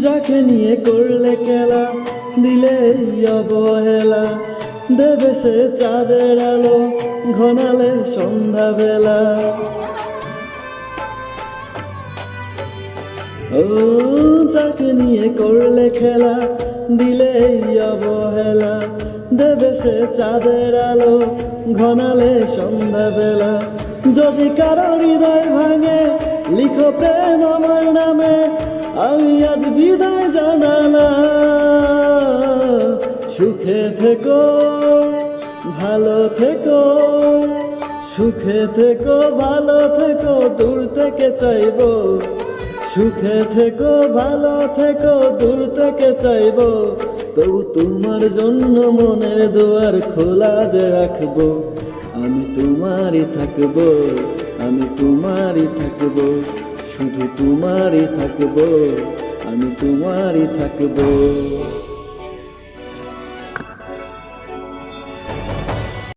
যাকে নিয়ে করলে খেলা, দিলে অবহেলা। দেবে সে চাঁদের আলো, ঘনালে সন্ধ্যাবেলা। ও যাকে নিয়ে করলে খেলা, দিলে অবহেলা। দেবে সে চাঁদের আলো, ঘনালে সন্ধ্যাবেলা। যদি কারও হৃদয় ভাঙে, লিখো প্রেম আমার নামে। আমি আজ বিদায় জানালাম। সুখে থেকো, ভালো থেকো, সুখে থেকো, ভালো থেকো, দূর থেকে চাইব। সুখে থেকো, ভালো থেকো, দূর থেকে চাইব। তবু তোমার জন্য মনের দুয়ার খোলা যে রাখব। আমি তোমারই থাকব, আমি তোমারই তোমারই থাকব আমি তোমারই থাকব।